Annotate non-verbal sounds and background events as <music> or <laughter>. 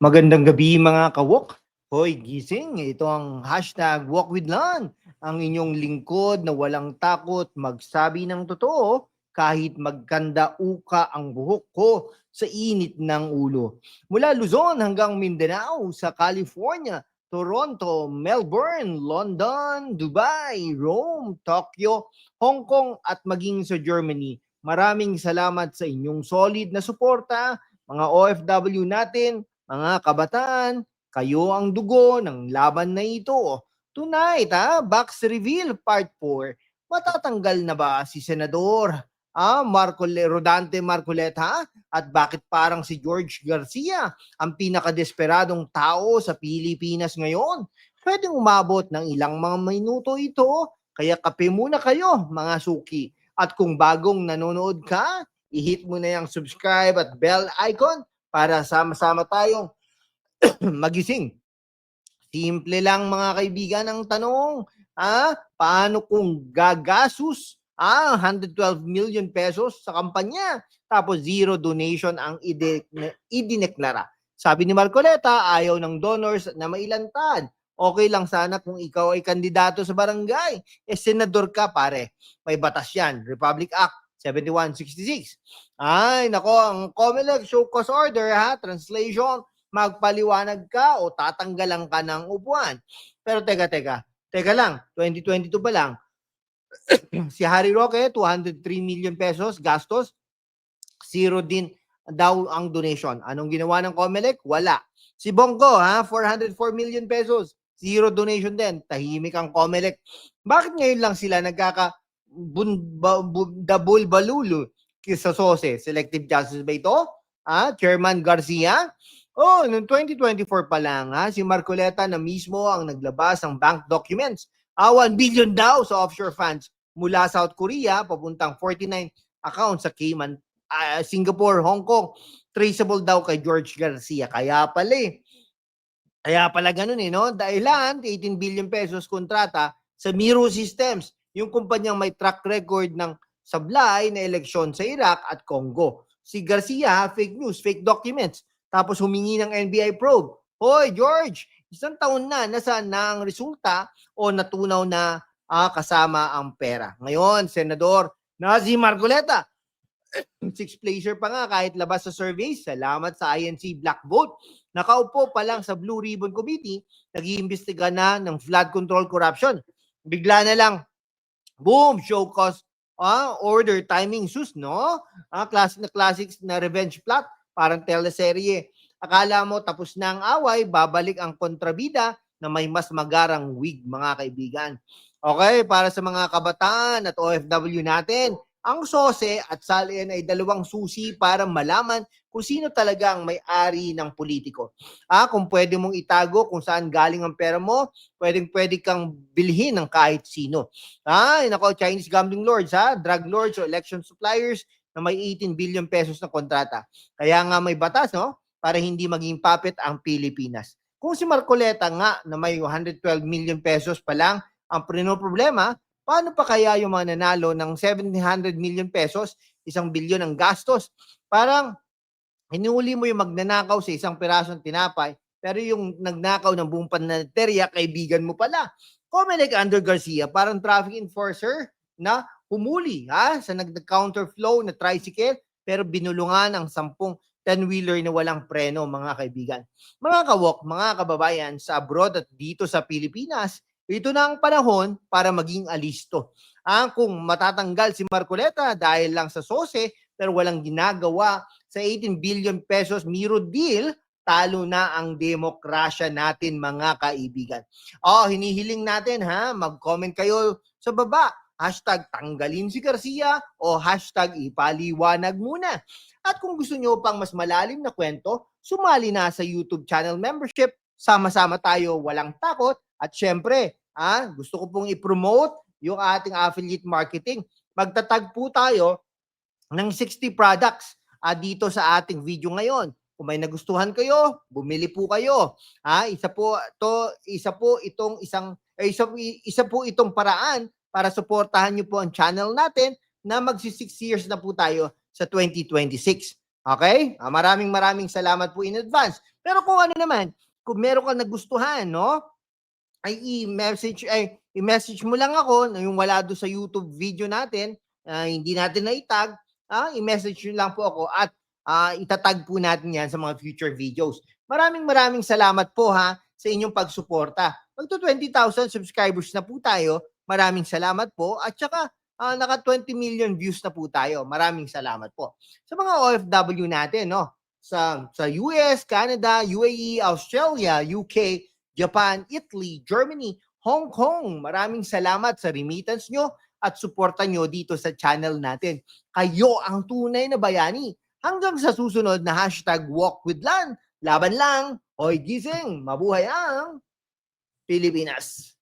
Magandang gabi mga kawok. Hoy, gising. Ito ang hashtag Walk with Lon. Ang inyong lingkod na walang takot magsabi ng totoo kahit magkanda uka ang buhok ko sa init ng ulo. Mula Luzon hanggang Mindanao sa California, Toronto, Melbourne, London, Dubai, Rome, Tokyo, Hong Kong at maging sa Germany. Maraming salamat sa inyong solid na suporta, mga OFW natin, mga kabataan, kayo ang dugo ng laban na ito. Tonight, ha, box reveal part 4. Matatanggal na ba si Senador ah, Marcole, Rodante Marcoleta at bakit parang si George Garcia ang pinakadesperadong tao sa Pilipinas ngayon? Pwedeng umabot ng ilang mga minuto ito, kaya kape muna kayo mga suki. At kung bagong nanonood ka, i-hit mo na yung subscribe at bell icon para sama-sama tayong <clears throat> magising. Simple lang mga kaibigan ang tanong. Ah, paano kung gagasus ah, 112 million pesos sa kampanya tapos zero donation ang idineklara? Sabi ni Marcoleta, ayaw ng donors na mailantad. Okay lang sana kung ikaw ay kandidato sa barangay. Eh, senador ka, pare. May batas yan. Republic Act 7166. Ay, nako, ang COMELEC show cause order, ha? Translation, magpaliwanag ka o tatanggalan ka ng upuan. Pero teka, teka. Teka lang, 2022 pa lang. <clears throat> si Harry Roque, 203 million pesos gastos. Zero din daw ang donation. Anong ginawa ng COMELEC? Wala. Si Bongo, ha? 404 million pesos. Zero donation din. Tahimik ang COMELEC. Bakit ngayon lang sila nagkaka bun, ba, bu, dabul balulu sa SOSE? Selective Justice ba ito? Ah, Chairman Garcia? Oh, noong 2024 pa lang, ha, si Marcoleta na mismo ang naglabas ng bank documents. Ah, 1 billion daw sa offshore funds mula South Korea papuntang 49 accounts sa Cayman, ah, Singapore, Hong Kong. Traceable daw kay George Garcia. Kaya pala eh. Kaya pala ganun eh, no? Dahilan, 18 billion pesos kontrata sa Miro Systems, yung kumpanyang may track record ng sablay na eleksyon sa Iraq at Congo. Si Garcia, fake news, fake documents. Tapos humingi ng NBI probe. Hoy, George, isang taon na, nasaan na ang resulta o natunaw na ah, kasama ang pera. Ngayon, Senador Nazi Margoleta, <clears throat> six placer pa nga kahit labas sa surveys. Salamat sa INC Black Vote. Nakaupo pa lang sa Blue Ribbon Committee, nag-iimbestiga na ng flood control corruption. Bigla na lang, boom, show cause ah, order timing sus, no? Ah, classic na classics na revenge plot, parang teleserye. Akala mo tapos na ang away, babalik ang kontrabida na may mas magarang wig, mga kaibigan. Okay, para sa mga kabataan at OFW natin, ang SOSE at SALN ay dalawang susi para malaman kung sino talaga ang may-ari ng politiko. Ah, kung pwede mong itago kung saan galing ang pera mo, pwedeng pwede kang bilhin ng kahit sino. Ah, nako, Chinese gambling lords, ha? drug lords o election suppliers na may 18 billion pesos na kontrata. Kaya nga may batas, no? Para hindi maging puppet ang Pilipinas. Kung si Marcoleta nga na may 112 million pesos pa lang ang problema, paano pa kaya yung mga nanalo ng 700 million pesos, isang bilyon ang gastos? Parang hinuli mo yung magnanakaw sa isang pirasong tinapay, pero yung nagnakaw ng buong pananaterya, kaibigan mo pala. Comelec under Garcia, parang traffic enforcer na humuli ha, sa nag-counterflow na tricycle, pero binulungan ang sampung 10-wheeler na walang preno, mga kaibigan. Mga kawok, mga kababayan sa abroad at dito sa Pilipinas, ito na ang panahon para maging alisto. Ah, kung matatanggal si Marcoleta dahil lang sa sose, pero walang ginagawa sa 18 billion pesos Miro deal, talo na ang demokrasya natin mga kaibigan. Oh, hinihiling natin ha, mag-comment kayo sa baba. Hashtag tanggalin si Garcia o hashtag ipaliwanag muna. At kung gusto nyo pang mas malalim na kwento, sumali na sa YouTube channel membership. Sama-sama tayo, walang takot. At syempre, ah, gusto ko pong i-promote yung ating affiliate marketing. Magtatag po tayo ng 60 products ah, dito sa ating video ngayon. Kung may nagustuhan kayo, bumili po kayo. Ha, isa po to, isa po itong isang eh, isa, isa po itong paraan para suportahan niyo po ang channel natin na magsi 6 years na po tayo sa 2026. Okay? Ah, maraming maraming salamat po in advance. Pero kung ano naman, kung meron kang nagustuhan, no? Ay i-message ay i-message mo lang ako na yung wala do sa YouTube video natin, ah, hindi natin na itag, ah, i-message nyo lang po ako at ah, itatag po natin yan sa mga future videos. Maraming maraming salamat po ha sa inyong pagsuporta. Magto 20,000 subscribers na po tayo. Maraming salamat po at saka ah, naka 20 million views na po tayo. Maraming salamat po. Sa mga OFW natin, no? Sa sa US, Canada, UAE, Australia, UK, Japan, Italy, Germany, Hong Kong. Maraming salamat sa remittance nyo at suporta nyo dito sa channel natin. Kayo ang tunay na bayani. Hanggang sa susunod na hashtag Walk with Lan. Laban lang. Hoy gising. Mabuhay ang Pilipinas.